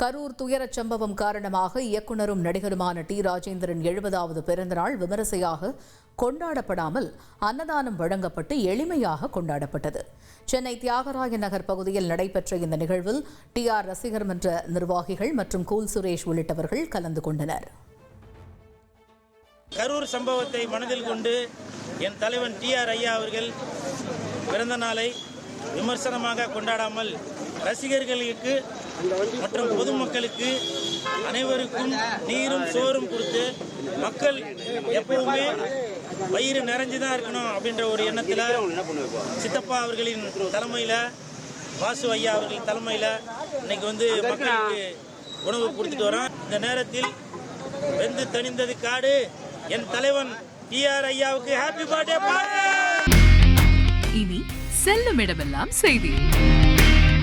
கரூர் துயரச் சம்பவம் காரணமாக இயக்குனரும் நடிகருமான டி. ராஜேந்திரன் எழுபதாவது பிறந்தநாள் விமரிசையாக கொண்டாடப்படாமல் அன்னதானம் வழங்கப்பட்டு எளிமையாக கொண்டாடப்பட்டது. சென்னை தியாகராய நகர் பகுதியில் நடைபெற்ற இந்த நிகழ்வில் டி. ஆர். ரசிகர் மன்ற நிர்வாகிகள் மற்றும் கூல் சுரேஷ் உள்ளிட்டவர்கள் கலந்து கொண்டனர். கரூர் சம்பவத்தை மனதில் கொண்டு என் தலைவன் டி. ஆர். ஐயா அவர்கள் பிறந்த நாளை விமர்சனமாக கொண்டாடாமல் ரசிகர்களுக்கு மற்றும் பொதுமக்களுக்கு அனைவருக்கும் நீரும் சோறும் கொடுத்து மக்கள் எப்பவுமே வயிறு நிறைஞ்சு தான் இருக்கணும் அப்படின்ற ஒரு எண்ணத்தில் சித்தப்பா அவர்களின் தலைமையில் வாசு ஐயா அவர்களின் தலைமையில் இன்னைக்கு வந்து மக்களுக்கு உணவு கொடுத்துட்டு வரோம். இந்த நேரத்தில் வெந்து தணிந்தது காடு. என் தலைவன் டிஆர் ஐயாவுக்கு ஹாப்பி பர்த்டே இனி செல்லும் இடமெல்லாம் செய்தி.